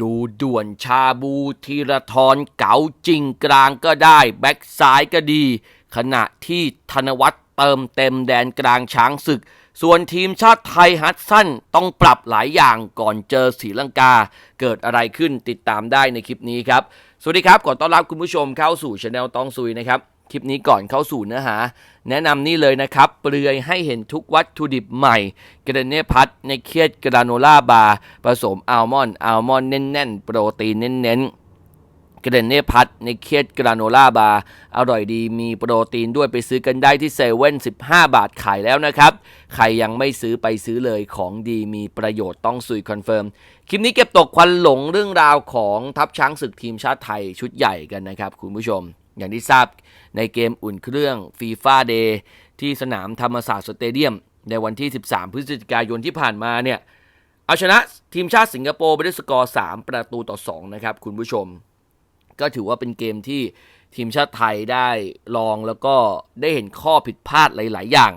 ดูด่วนชาบูธีรทรเก๋าจริงกลางก็ได้ แบ็กซ้ายก็ดี ขณะที่ธนวัฒน์เติมเต็มแดนกลางช้างศึก ส่วนทีมชาติไทยฮัตสันต้องปรับหลายอย่างก่อนเจอศรีลังกา เกิดอะไรขึ้นติดตามได้ในคลิปนี้ครับ สวัสดีครับขอต้อนรับคุณผู้ชมเข้าสู่ช anel ตองซุยนะครับ คลิปนี้ก่อนเข้าสู่เนื้อหา แนะนำนี่เลยนะครับ เปลือยให้เห็นทุกวัตถุดิบใหม่กระเนพัทในเครียดกราโนล่าบาร์ผสมอัลมอนด์อัลมอนด์แน่นๆ โปรตีนเน้นๆกระเนพัทในเครียดกราโนล่าบาร์อร่อยดีมีโปรตีนด้วยไปซื้อกันได้ที่เซเว่น15 บาทขายแล้วนะครับ ใครยังไม่ซื้อไปซื้อเลยของดีมีประโยชน์ต้องซุยคอนเฟิร์ม คลิปนี้เก็บตกควันหลงเรื่องราวของทัพช้างศึกทีมชาติไทยชุดใหญ่กันนะครับคุณผู้ชม อย่างที่ทราบในเกมอุ่นเครื่องฟีฟ่าเดย์ที่สนามธรรมศาสตร์สเตเดียม ในวันที่ 13 พฤศจิกายนที่ผ่านมาเนี่ย เอาชนะทีมชาติสิงคโปร์ไปด้วยสกอร์ 3 ประตูต่อ 2 นะครับคุณผู้ชม ก็ถือว่าเป็นเกมที่ทีมชาติไทยได้ลองแล้วก็ได้เห็นข้อผิดพลาดหลาย ๆ อย่าง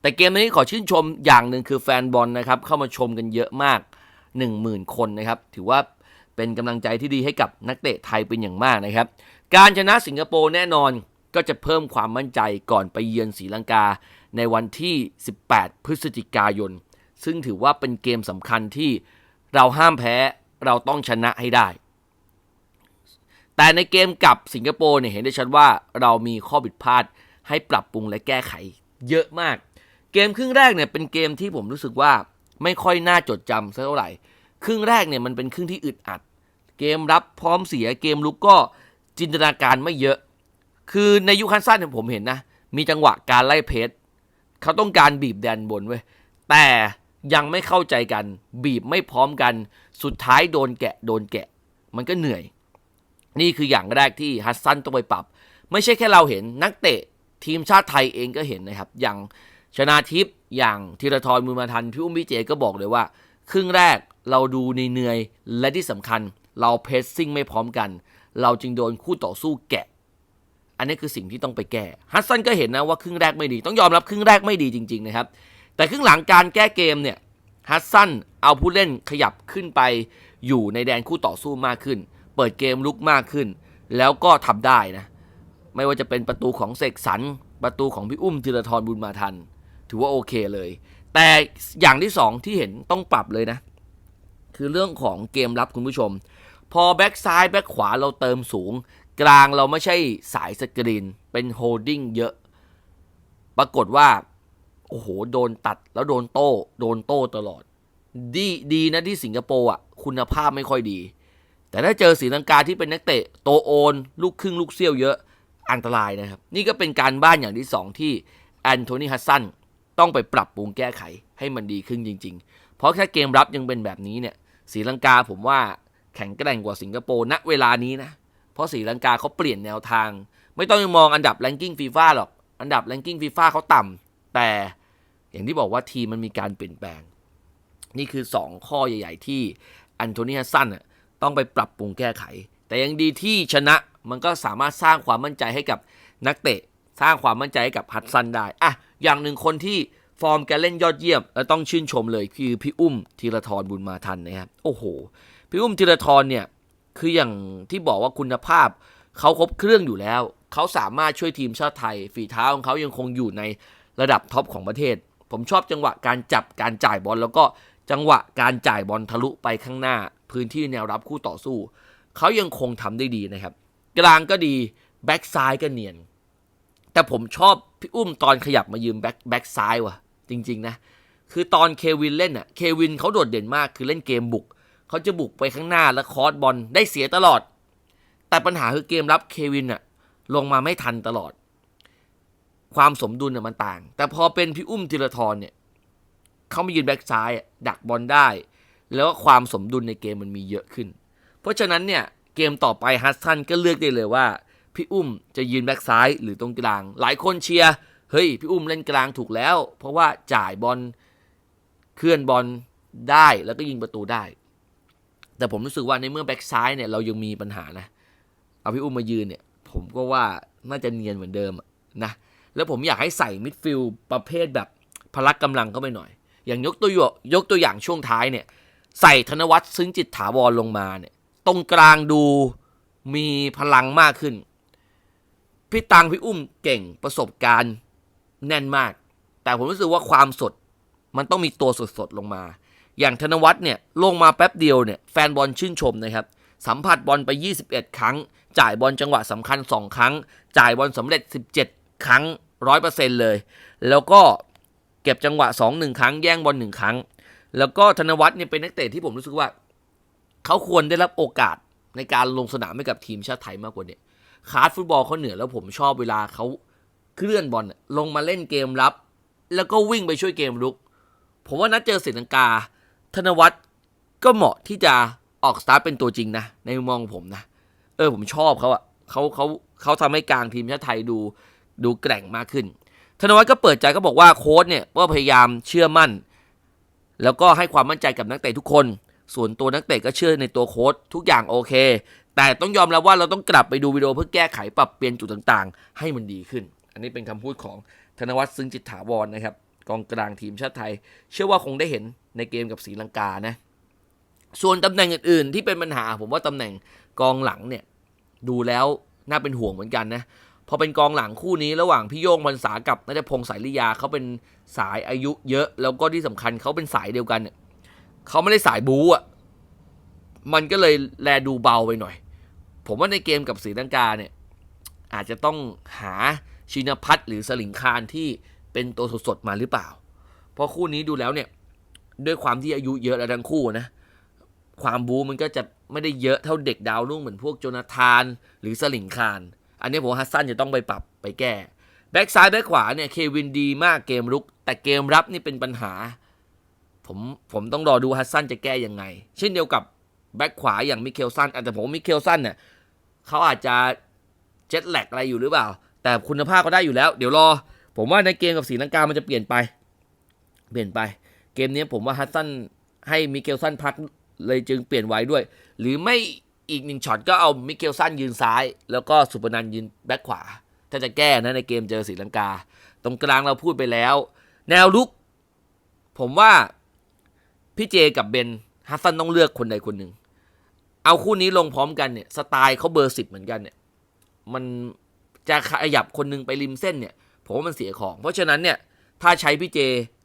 แต่เกมนี้ขอชื่นชมอย่างหนึ่งคือแฟนบอลนะครับเข้ามาชมกันเยอะมาก 10,000 คนนะครับ ถือว่าเป็นกำลังใจที่ดีให้กับนักเตะไทยเป็นอย่างมากนะครับ การชนะสิงคโปร์แน่นอนก็จะเพิ่มความมั่นใจก่อนไปเยือนศรีลังกาในวันที่ 18 พฤศจิกายน ซึ่งถือว่าเป็นเกมสำคัญที่เราห้ามแพ้เราต้องชนะให้ได้ แต่ในเกมกับสิงคโปร์เนี่ยเห็นได้ชัดว่าเรามีข้อผิดพลาดให้ปรับปรุงและแก้ไขเยอะมาก เกมครึ่งแรกเนี่ยเป็นเกมที่ผมรู้สึกว่าไม่ค่อยน่าจดจำสักเท่าไหร่ ครึ่งแรกเนี่ยมันเป็นครึ่งที่อึดอัด เกมรับพร้อมเสียเกมลุกก็ จินตนาการไม่เยอะ คือในยุคคันสั้นเนี่ยผมเห็นนะ มีจังหวะการไล่เพจเขาต้องการบีบแดนบนเว้ยแต่ยังไม่เข้าใจกัน บีบไม่พร้อมกัน สุดท้ายโดนแกะโดนแกะ มันก็เหนื่อย นี่คืออย่างแรกที่ฮัสซันต้องไปปรับ ไม่ใช่แค่เราเห็นนักเตะทีมชาติไทยเองก็เห็นนะครับ อย่างชนาทิพย์อย่างธีรทรมือมาทันพี่อุ้มพี่เจก็บอกเลยว่า ครึ่งแรกเราดูเหนื่อยและที่สำคัญ เราเพสซิ่งไม่พร้อมกัน เราจึงโดนคู่ต่อสู้แกะ อันนี้คือสิ่งที่ต้องไปแก้ฮัสซันก็เห็นนะว่าครึ่งแรกไม่ดี ต้องยอมรับครึ่งแรกไม่ดีจริง ๆ นะครับ แต่ครึ่งหลังการแก้เกมเนี่ยฮัสซันเอาผู้เล่นขยับขึ้นไปอยู่ในแดนคู่ต่อสู้มากขึ้น เปิดเกมลุกมากขึ้น แล้วก็ทำได้นะ ไม่ว่าจะเป็นประตูของเสกสรรประตูของพี่อุ้มธีรทรบุญมาทัน ถือว่าโอเคเลย แต่อย่างที่สองที่เห็นต้องปรับเลยนะ คือเรื่องของเกมรับคุณผู้ชม พอแบ็กซ้ายแบ็กขวาเราเติมสูง กลางเราไม่ใช่สายสกรีน เป็นโฮดดิ้งเยอะ ปรากฏว่า โอ้โห โดนตัดแล้วโดนโต้ โดนโต้ตลอด ดีดีนะที่สิงคโปร์อะ คุณภาพไม่ค่อยดี แต่ถ้าเจอศรีลังกาที่เป็นนักเตะ โตโอน ลูกครึ่งลูกเซี่ยวเยอะ อันตรายนะครับ นี่ก็เป็นการบ้านอย่างที่สองที่แอนโทนีฮัสซันต้องไปปรับปรุงแก้ไขให้มันดีขึ้นจริง ๆ เพราะแค่เกมรับยังเป็นแบบนี้เนี่ยศรีลังกาผมว่า ข็งแกร่งกว่าสิงคโปร์ณเวลานี้นะ เพราะศรีลังกาเขาเปลี่ยนแนวทาง ไม่ต้องมองอันดับแรงกิ้งฟีฟ่าหรอก อันดับแรงกิ้งฟีฟ่าเขาต่ำแต่อย่างที่บอกว่าทีมมันมีการเปลี่ยนแปลง นี่คือ 2 ข้อใหญ่ ๆ ที่อันโทนีฮัสซันต้องไปปรับปรุงแก้ไข แต่ยังดีที่ชนะมันก็สามารถสร้างความมั่นใจให้กับนักเตะ สร้างความมั่นใจให้กับฮัตซันได้อะอย่างหนึ่งคนที่ ฟอร์มการเล่นยอดเยี่ยมและต้องชื่นชมเลยคือพี่อุ้มธีรทรบุญมาทันนะครับโอ้โห พี่อุ้มธีรทรเนี่ยคืออย่างที่บอกว่าคุณภาพเขาครบเครื่องอยู่แล้ว เขาสามารถช่วยทีมชาติไทย ฝีเท้าของเขายังคงอยู่ในระดับท็อปของประเทศ ผมชอบจังหวะการจับการจ่ายบอลแล้วก็จังหวะการจ่ายบอลทะลุไปข้างหน้า พื้นที่แนวรับคู่ต่อสู้ เขายังคงทำได้ดีนะครับ กลางก็ดีแบ็กซ้ายก็เนียน แต่ผมชอบพี่อุ้มตอนขยับมายืมแบ็กแบ็กซ้ายว่ะ จริง ๆ นะ คือตอนเควินเล่นอะเควินเขาโดดเด่นมากคือเล่นเกมบุก เขาจะบุกไปข้างหน้าแล้วคอร์สบอลได้เสียตลอด แต่ปัญหาคือเกมรับเควินอะลงมาไม่ทันตลอด ความสมดุลน่ะมันต่าง แต่พอเป็นพี่อุ้มธีรทรเนี่ยเขามายืนแบ็กซ้ายดักบอลได้ แล้วความสมดุลในเกมมันมีเยอะขึ้น เพราะฉะนั้นเนี่ยเกมต่อไปฮัสซันก็เลือกได้เลยว่า พี่อุ้มจะยืนแบ็กซ้ายหรือตรงกลาง หลายคนเชียร์ เฮ้ยพี่อุ้มเล่นกลางถูกแล้ว เพราะว่าจ่ายบอลเคลื่อนบอลได้แล้วก็ยิงประตูได้ แต่ผมรู้สึกว่าในเมื่อแบ็กซ้ายเนี่ยเรายังมีปัญหานะ เอาพี่อุ้มมายืนเนี่ยผมก็ว่าน่าจะเนียนเหมือนเดิมนะแล้วผมอยากให้ใส่มิดฟิลด์ประเภทแบบพละกกำลังเข้าไปหน่อย อย่างยกตัวยยกตัวอย่างช่วงท้ายเนี่ย ใส่ธนวัฒน์ซึ้งจิตถาวรลงมาเนี่ย ตรงกลางดูมีพลังมากขึ้น พี่ตังพี่อุ้มเก่งประสบการณ์ แน่นมาก แต่ผมรู้สึกว่าความสด มันต้องมีตัวสดๆลงมา อย่างธนวัฒน์เนี่ยลงมาแป๊บเดียวเนี่ยแฟนบอลชื่นชมนะครับ สัมผัสบอลไป 21 ครั้ง จ่ายบอลจังหวะสำคัญ 2 ครั้ง จ่ายบอลสำเร็จ 17 ครั้ง 100%เลย แล้วก็เก็บจังหวะ 2 1 ครั้ง แย่งบอล1ครั้ง แล้วก็ธนวัฒน์เนี่ยเป็นนักเตะที่ผมรู้สึกว่า เขาควรได้รับโอกาสในการลงสนามให้กับทีมชาติไทยมากกว่านี้คาร์ดฟุตบอลเขาเหนือแล้วผมชอบเวลาเขา เคลื่อนบอลลงมาเล่นเกมรับ แล้วก็วิ่งไปช่วยเกมรุก ผมว่านัดเจอศรีลังกา ธนวัฒน์ก็เหมาะที่จะออกสตาร์ทเป็นตัวจริงนะ ในมุมมองผมนะ เออผมชอบเขาอะเขาเขาเขาทำให้กลางทีมชาติไทยดูดูแกร่งมากขึ้น ธนวัฒน์ก็เปิดใจก็บอกว่าโค้ชเนี่ยก็พยายามเชื่อมั่น แล้วก็ให้ความมั่นใจกับนักเตะทุกคน ส่วนตัวนักเตะก็เชื่อในตัวโค้ชทุกอย่างโอเค แต่ต้องยอมรับว่าเราต้องกลับไปดูวิดีโอเพื่อแก้ไขปรับเปลี่ยนจุดต่างๆ ให้มันดีขึ้น อันนี้เป็นคำพูดของธนวัฒน์ซึ้งจิตถาวรนะครับ กองกลางทีมชาติไทย เชื่อว่าคงได้เห็นในเกมกับศรีลังกานะส่วนตำแหน่งอื่นๆ ที่เป็นปัญหาผมว่าตำแหน่งกองหลังเนี่ยดูแล้วน่าเป็นห่วงเหมือนกันนะพอเป็นกองหลังคู่นี้ระหว่างพี่โย่งบรรษากับนัทพงศ์สายลิยาเขาเป็นสายอายุเยอะ แล้วก็ที่สำคัญเขาเป็นสายเดียวกันเนี่ยเขาไม่ได้สายบู๊อะมันก็เลยแลดูเบาไปหน่อย ผมว่าในเกมกับศรีลังกาเนี่ยอาจจะต้องหา ชินพัฒน์หรือสลิงคารที่เป็นตัวสดๆมาหรือเปล่า เพราะคู่นี้ดูแล้วเนี่ย ด้วยความที่อายุเยอะแล้วทั้งคู่นะ ความบูมันก็จะไม่ได้เยอะเท่าเด็กดาวรุ่งเหมือนพวกโจนาธานหรือสลิงคารอันนี้ผมฮัสซันจะต้องไปปรับไปแก้แบ็กซ้ายแบ็กขวาเนี่ยเควินดีมากเกมรุก แต่เกมรับนี่เป็นปัญหา ผมผมต้องรอดูฮัสซันจะแก้ยังไง เช่นเดียวกับแบ็กขวาอย่างมิเคลซันแต่ผมมิเคลซันเนี่ยเขาอาจจะเจ็ตแลกอะไรอยู่หรือเปล่า แต่คุณภาพก็ได้อยู่แล้ว เดี๋ยวรอ ผมว่าในเกมกับสีลังกามันจะเปลี่ยนไป เปลี่ยนไป เกมนี้ผมว่าฮัสซันให้มิเคลซันพักเลยจึงเปลี่ยนไว้ด้วย หรือไม่อีกหนึ่งช็อตก็เอามิเคลซันยืนซ้าย แล้วก็สุปนันยืนแบ็คขวา ถ้าจะแก้นะในเกมเจอศรีลังกา ตรงกลางเราพูดไปแล้ว แนวลุก ผมว่าพี่เจกับเบนฮัสซันต้องเลือกคนใดคนหนึ่งเอาคู่นี้ลงพร้อมกันเนี่ยสไตล์เขาเบอร์สิบเหมือนกันเนี่ยมัน จะขยับคนหนึงไปริมเส้นเนี่ย ผมว่ามันเสียของ เพราะฉะนั้นเนี่ย ถ้าใช้พี่เจ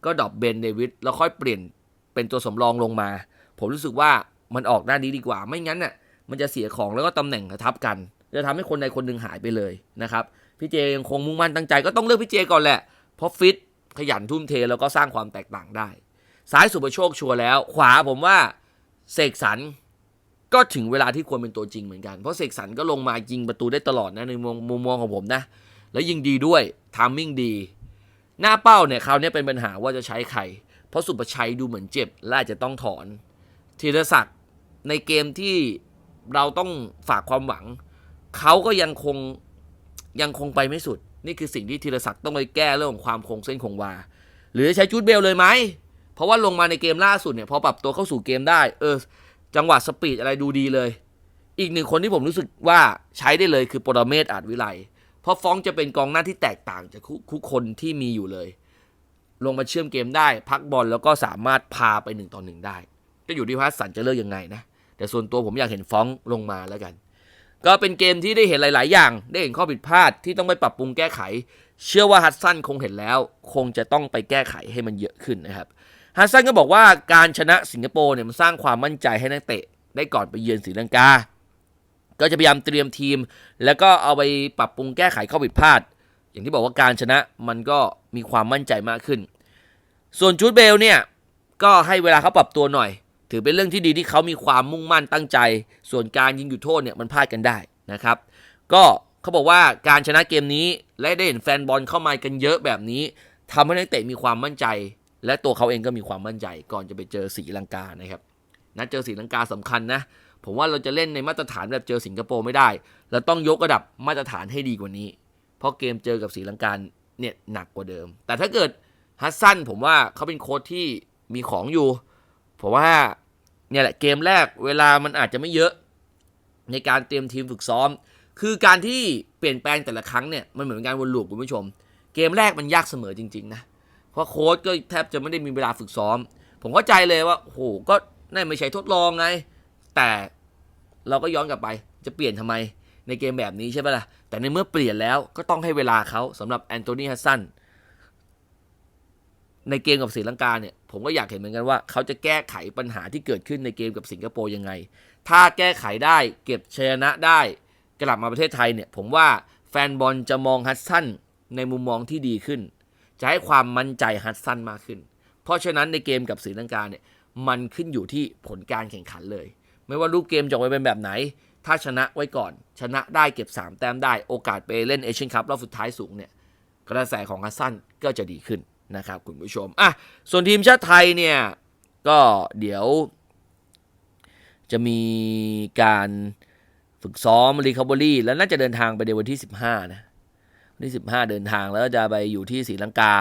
ก็ดรอปเบนเดวิดแล้วค่อยเปลี่ยนเป็นตัวสำรองลงมา ผมรู้สึกว่ามันออกด้านนี้ดีกว่า ไม่งั้นน่ะมันจะเสียของแล้วก็ตำแหน่งกระทับกัน จะทำให้คนใดคนหนึ่งหายไปเลยนะครับพี่เจยังคงมุ่งมั่นตั้งใจก็ต้องเลือกพี่เจก่อนแหละ เพราะฟิตขยันทุ่มเทแล้วก็สร้างความแตกต่างได้ ซ้ายสุประโชคชัวร์แล้ว ขวาผมว่าเสกสรร ก็ถึงเวลาที่ควรเป็นตัวจริงเหมือนกัน เพราะเสกสรรก็ลงมายิงประตูได้ตลอดนะในมุมมุมมองของผมนะ แล้วยิงดีด้วยทามมิ่งดี หน้าเป้าเนี่ยคราวนี้เป็นปัญหาว่าจะใช้ใคร เพราะสุประชัยดูเหมือนเจ็บและอาจจะต้องถอนธีรศักดิ์ในเกมที่เราต้องฝากความหวัง เขาก็ยังคงยังคงไปไม่สุด นี่คือสิ่งที่ธีรศักดิ์ต้องไปแก้เรื่องของความคงเส้นคงวา หรือใช้จูดเบลเลยไหมเพราะว่าลงมาในเกมล่าสุดเนี่ยพอปรับตัวเข้าสู่เกมได้ เออ จังหวะสปีดอะไรดูดีเลย อีกหนึ่งคนที่ผมรู้สึกว่าใช้ได้เลยคือปรเมศอาจวิไลเพราะฟ้องจะเป็นกองหน้าที่แตกต่างจากคุกคนที่มีอยู่เลย ลงมาเชื่อมเกมได้ พักบอลแล้วก็สามารถพาไปหนึ่งต่อหนึ่งได้ ก็อยู่ที่ว่าสันจะเลือกยังไงนะ แต่ส่วนตัวผมอยากเห็นฟ้องลงมาแล้วกัน ก็เป็นเกมที่ได้เห็นหลาย ๆ อย่าง ได้เห็นข้อผิดพลาดที่ต้องไปปรับปรุงแก้ไข เชื่อว่าฮัตสันคงเห็นแล้ว คงจะต้องไปแก้ไขให้มันเยอะขึ้นนะครับ ฮัตสันก็บอกว่าการชนะสิงคโปร์เนี่ยมันสร้างความมั่นใจให้นักเตะได้ก่อนไปเยือนศรีลังกา ก็จะพยายามเตรียมทีม แล้วก็เอาไปปรับปรุงแก้ไขข้อผิดพลาด อย่างที่บอกว่าการชนะมันก็มีความมั่นใจมากขึ้น ส่วนจูดเบลเนี่ยก็ให้เวลาเขาปรับตัวหน่อย ถือเป็นเรื่องที่ดีที่เขามีความมุ่งมั่นตั้งใจ ส่วนการยิงหยุดโทษเนี่ยมันพลาดกันได้นะครับ ก็เขาบอกว่าการชนะเกมนี้และได้เห็นแฟนบอลเข้ามากันเยอะแบบนี้ทำให้นักเตะมีความมั่นใจ และตัวเขาเองก็มีความมั่นใจก่อนจะไปเจอศรีลังกานะครับนัดเจอศรีลังกาสำคัญนะ ผมว่าเราจะเล่นในมาตรฐานแบบเจอสิงคโปร์ไม่ได้ เราต้องยกระดับมาตรฐานให้ดีกว่านี้ เพราะเกมเจอกับศรีลังกาเนี่ยหนักกว่าเดิม แต่ถ้าเกิดฮัสซันผมว่าเขาเป็นโค้ชที่มีของอยู่ ผมว่าเนี่ยแหละเกมแรกเวลามันอาจจะไม่เยอะ ในการเตรียมทีมฝึกซ้อม คือการที่เปลี่ยนแปลงแต่ละครั้งเนี่ยมันเหมือนการวนลูปคุณผู้ชม เกมแรกมันยากเสมอจริงๆนะ เพราะโค้ชก็แทบจะไม่ได้มีเวลาฝึกซ้อม ผมเข้าใจเลยว่าโอ้โหก็นั่นไม่ใช่ทดลองไง แต่เราก็ย้อนกลับไปจะเปลี่ยนทำไมในเกมแบบนี้ใช่ไหมล่ะ แต่ในเมื่อเปลี่ยนแล้วก็ต้องให้เวลาเขาสำหรับแอนโทนีฮัสซันในเกมกับศรีลังกาเนี่ยผมก็อยากเห็นเหมือนกันว่า เขาจะแก้ไขปัญหาที่เกิดขึ้นในเกมกับสิงคโปร์ยังไง ถ้าแก้ไขได้เก็บชนะได้กลับมาประเทศไทยเนี่ย ผมว่าแฟนบอลจะมองฮัสซันในมุมมองที่ดีขึ้น จะให้ความมั่นใจฮัสซันมากขึ้น เพราะฉะนั้นในเกมกับศรีลังกาเนี่ยมันขึ้นอยู่ที่ผลการแข่งขันเลย ไม่ว่ารูปเกมจะออกมาเป็นแบบไหน ถ้าชนะไว้ก่อน ชนะได้เก็บ 3 แต้มได้โอกาสไปเล่นเอเชียนคัพรอบสุดท้ายสูงเนี่ยกระแสของฮัสซันก็จะดีขึ้นนะครับคุณผู้ชมอะส่วนทีมชาติไทยเนี่ยก็เดี๋ยว จะมีการฝึกซ้อมรีคาบอรี่แล้วน่าจะเดินทางไปในวันที่ 15 นะ วันที่ 15 เดินทางแล้วจะไปอยู่ที่ศรีลังกา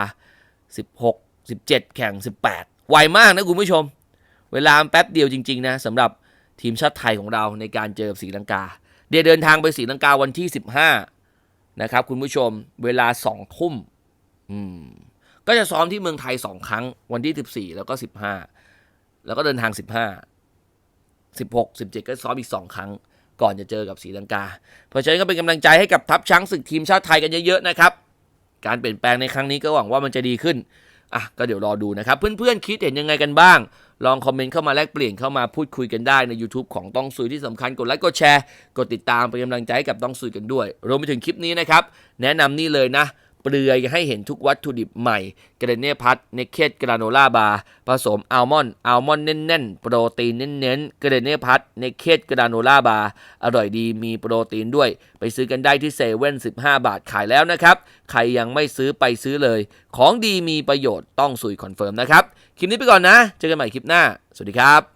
16 17 แข่ง 18 ไวมากนะคุณผู้ชม เวลาแป๊บเดียวจริงๆนะสำหรับทีมชาติไทยของเราในการเจอกับศรีลังกา เดี๋ยวเดินทางไปศรีลังกาวันที่ 15 นะครับคุณผู้ชมเวลา2ทุ่มมก็จะซ้อมที่เมืองไทย 2 ครั้ง วันที่ 14 แล้วก็ 15 แล้วก็เดินทาง 15 16 17 ก็ซ้อมอีก 2 ครั้ง ก่อนจะเจอกับศรีลังกา เพราะฉะนั้นก็เป็นกำลังใจให้กับทัพช้างศึกทีมชาติไทยกันเยอะๆนะครับ การเปลี่ยนแปลงในครั้งนี้ก็หวังว่ามันจะดีขึ้นอะก็เดี๋ยวรอดูนะครับ เพื่อนๆคิดเห็นยังไงกันบ้าง ลองคอมเมนต์เข้ามาแลกเปลี่ยนเข้ามาพูดคุยกันได้ใน YouTube ของต้องซุยที่สำคัญกดไลค์กดแชร์กดติดตามเป็นกำลังใจให้กับต้องซุยกันด้วย รวมไปถึงคลิปนี้นะครับ แนะนำนี่เลยนะ เปลือยให้เห็นทุกวัตถุดิบใหม่เกรเน่พัทเนเคตกราโนล่าบาร์ผสมอัลมอนด์อัลมอนด์แน่นๆ โปรตีนเน้นๆเกรเน่พัทเนเคตกราโนล่าบาร์อร่อยดีมีโปรตีนด้วย ไปซื้อกันได้ที่เซเว่น15บาทขายแล้วนะครับ ใครยังไม่ซื้อไปซื้อเลย ของดีมีประโยชน์ต้องสุยคอนเฟิร์มนะครับ คลิปนี้ไปก่อนนะ เจอกันใหม่คลิปหน้า สวัสดีครับ